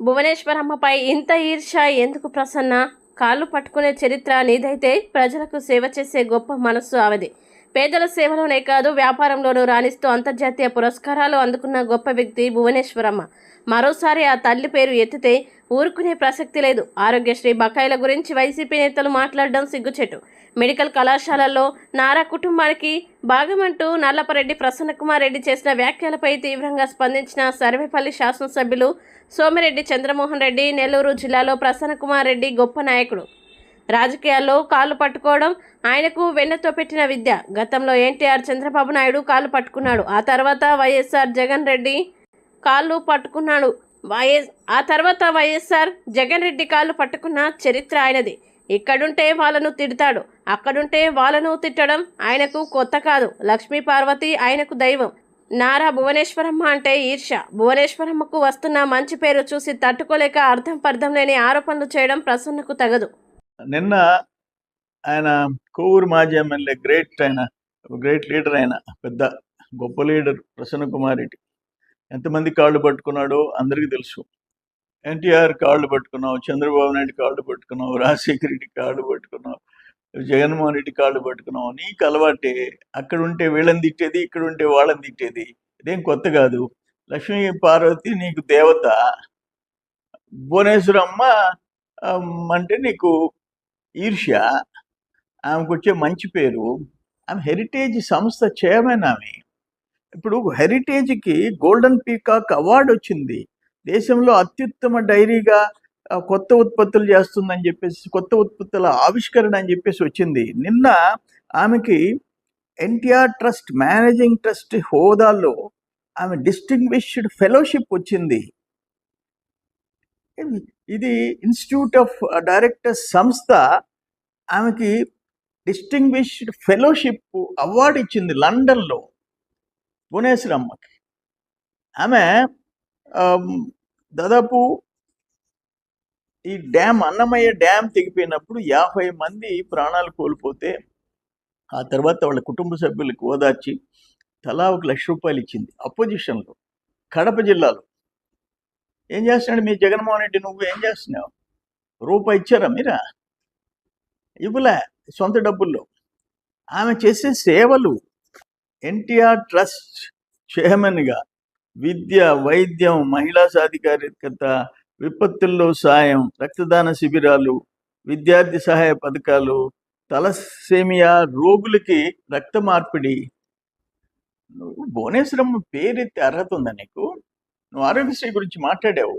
భువనేశ్వరమ్మపై ఇంత ఈర్ష ఎందుకు ప్రసన్న? కాళ్ళు పట్టుకునే చరిత్ర నీదైతే ప్రజలకు సేవ చేసే గొప్ప మనస్సు ఆవది. పేదల సేవలోనే కాదు వ్యాపారంలోనూ రాణిస్తూ అంతర్జాతీయ పురస్కారాలు అందుకున్న గొప్ప వ్యక్తి భువనేశ్వరమ్మ. మరోసారి ఆ తల్లి పేరు ఎత్తితే ఊరుకునే ప్రసక్తి లేదు. ఆరోగ్యశ్రీ బకాయిల గురించి వైసీపీ నేతలు మాట్లాడడం సిగ్గుచెట్టు మెడికల్ కళాశాలల్లో నారా కుటుంబానికి భాగమంటూ నల్లపరెడ్డి ప్రసన్నకుమార్ రెడ్డి చేసిన వ్యాఖ్యలపై తీవ్రంగా స్పందించిన సర్వేపల్లి శాసనసభ్యులు సోమిరెడ్డి చంద్రమోహన్ రెడ్డి నెల్లూరు జిల్లాలో ప్రసన్నకుమార్ రెడ్డి గొప్ప నాయకుడు. రాజకీయాల్లో కాళ్ళు పట్టుకోవడం ఆయనకు వెన్నతో పెట్టిన విద్య. గతంలో ఎన్టీఆర్ చంద్రబాబు నాయుడు కాళ్ళు పట్టుకున్నాడు. ఆ తర్వాత వైఎస్ఆర్ జగన్ రెడ్డి కాళ్ళు పట్టుకున్నాడు. వైఎస్ ఆ తర్వాత వైఎస్ఆర్ జగన్ రెడ్డి కాళ్ళు పట్టుకున్న చరిత్ర ఆయనది. ఇక్కడుంటే వాళ్ళను తిడతాడు. అక్కడుంటే వాళ్ళను తిట్టడం ఆయనకు కొత్త కాదు. లక్ష్మీ పార్వతి ఆయనకు దైవం. నారా భువనేశ్వరమ్మ అంటే ఈర్ష భువనేశ్వరమ్మకు వస్తున్న మంచి పేరు చూసి తట్టుకోలేక అర్థం పర్థం లేని ఆరోపణలు చేయడం ప్రసన్నకు తగదు. నిన్న ఆయన కోవూరు మాజీ ఎమ్మెల్యే గ్రేట్ ఆయన గ్రేట్ లీడర్ ఆయన పెద్ద గొప్ప లీడర్ ప్రసన్న కుమార్ రెడ్డి. ఎంతమంది కాళ్ళు పట్టుకున్నాడో అందరికీ తెలుసు. ఎన్టీఆర్ కాళ్ళు పట్టుకున్నావు చంద్రబాబు నాయుడు కాళ్ళు పట్టుకున్నావు రాజశేఖర రెడ్డి కాళ్ళు పట్టుకున్నావు జగన్మోహన్ రెడ్డి కాళ్ళు పట్టుకున్నావు. నీకు అలవాటే అక్కడ ఉంటే వీళ్ళని తిట్టేది ఇక్కడ ఉంటే వాళ్ళని తిట్టేది. ఇదేం కొత్త కాదు. లక్ష్మీ పార్వతి నీకు దేవత. భువనేశ్వరమ్మ అంటే నీకు ఈర్ష్య ఆమెకు వచ్చే మంచి పేరు ఆమె హెరిటేజ్ సంస్థ చైర్మన్ ఆమె. ఇప్పుడు హెరిటేజ్కి గోల్డెన్ పీకాక్ అవార్డు వచ్చింది. దేశంలో అత్యుత్తమ డైరీగా కొత్త ఉత్పత్తులు చేస్తుందని చెప్పేసి కొత్త ఉత్పత్తుల ఆవిష్కరణ అని చెప్పేసి వచ్చింది. నిన్న ఆమెకి ఎన్టీఆర్ ట్రస్ట్ మేనేజింగ్ ట్రస్ట్ హోదాలో ఆమె డిస్టింగ్విష్డ్ ఫెలోషిప్ వచ్చింది. ఇది- ఇన్స్టిట్యూట్ ఆఫ్ డైరెక్టర్స్ సంస్థ ఆమెకి డిస్టింగ్విష్డ్ ఫెలోషిప్ అవార్డు ఇచ్చింది లండన్లో భువనేశ్వరమ్మకి ఆమె దాదాపు ఈ డ్యామ్ అన్నమయ్య డ్యామ్ తెగిపోయినప్పుడు యాభై మంది ప్రాణాలు కోల్పోతే ఆ తర్వాత వాళ్ళ కుటుంబ సభ్యులకు ఓదార్చి తలా ఒక లక్ష రూపాయలు ఇచ్చింది. అపోజిషన్లో కడప జిల్లాలో. ఏం చేస్తున్నాడు మీ జగన్మోహన్ రెడ్డి నువ్వు? ఏం చేస్తున్నావు? రూపాయి ఇచ్చారా మీరా? ఇవ్వలే సొంత డబ్బుల్లో. ఆమె చేసే సేవలు ఎన్టీఆర్ ట్రస్ట్ చైర్మన్గా విద్య వైద్యం మహిళా సాధికారికత విపత్తుల్లో సాయం రక్తదాన శిబిరాలు విద్యార్థి సహాయ పథకాలు తలసేమియా రోగులకి రక్త మార్పిడి. భువనేశ్వరం పేరెత్తి అర్హత ఉందా నీకు? నువ్వు ఆరోగ్యశ్రీ గురించి మాట్లాడావు.